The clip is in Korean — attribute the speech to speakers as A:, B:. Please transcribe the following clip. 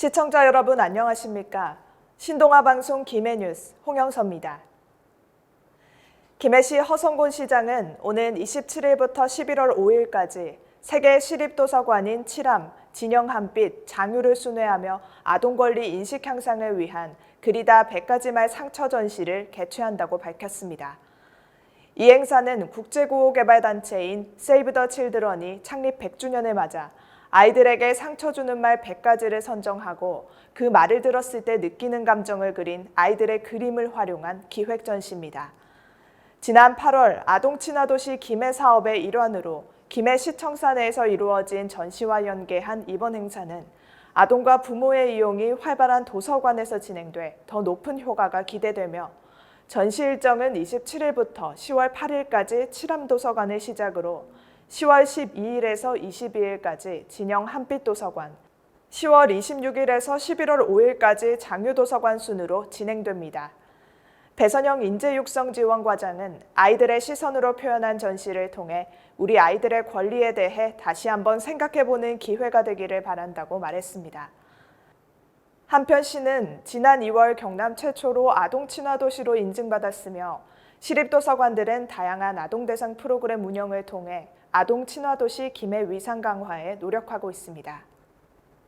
A: 시청자 여러분 안녕하십니까? 신동아 방송 김해 뉴스 홍영서입니다. 김해시 허성곤 시장은 오는 27일부터 11월 5일까지 세계 시립도서관인 칠암, 진영 한빛, 장유를 순회하며 아동 권리 인식 향상을 위한 그리다 100가지 말 상처 전시를 개최한다고 밝혔습니다. 이 행사는 국제구호개발단체인 세이브 더 칠드런이 창립 100주년을 맞아 아이들에게 상처 주는 말 100가지를 선정하고 그 말을 들었을 때 느끼는 감정을 그린 아이들의 그림을 활용한 기획 전시입니다. 지난 8월 아동 친화도시 김해 사업의 일환으로 김해 시청사 내에서 이루어진 전시와 연계한 이번 행사는 아동과 부모의 이용이 활발한 도서관에서 진행돼 더 높은 효과가 기대되며 전시 일정은 27일부터 10월 8일까지 칠암도서관을 시작으로 10월 12일에서 22일까지 진영 한빛도서관, 10월 26일에서 11월 5일까지 장유도서관 순으로 진행됩니다. 배선영 인재육성지원과장은 아이들의 시선으로 표현한 전시를 통해 우리 아이들의 권리에 대해 다시 한번 생각해보는 기회가 되기를 바란다고 말했습니다. 한편 시는 지난 2월 경남 최초로 아동 친화 도시로 인증받았으며 시립도서관들은 다양한 아동 대상 프로그램 운영을 통해 아동 친화 도시 김해 위상 강화에 노력하고 있습니다.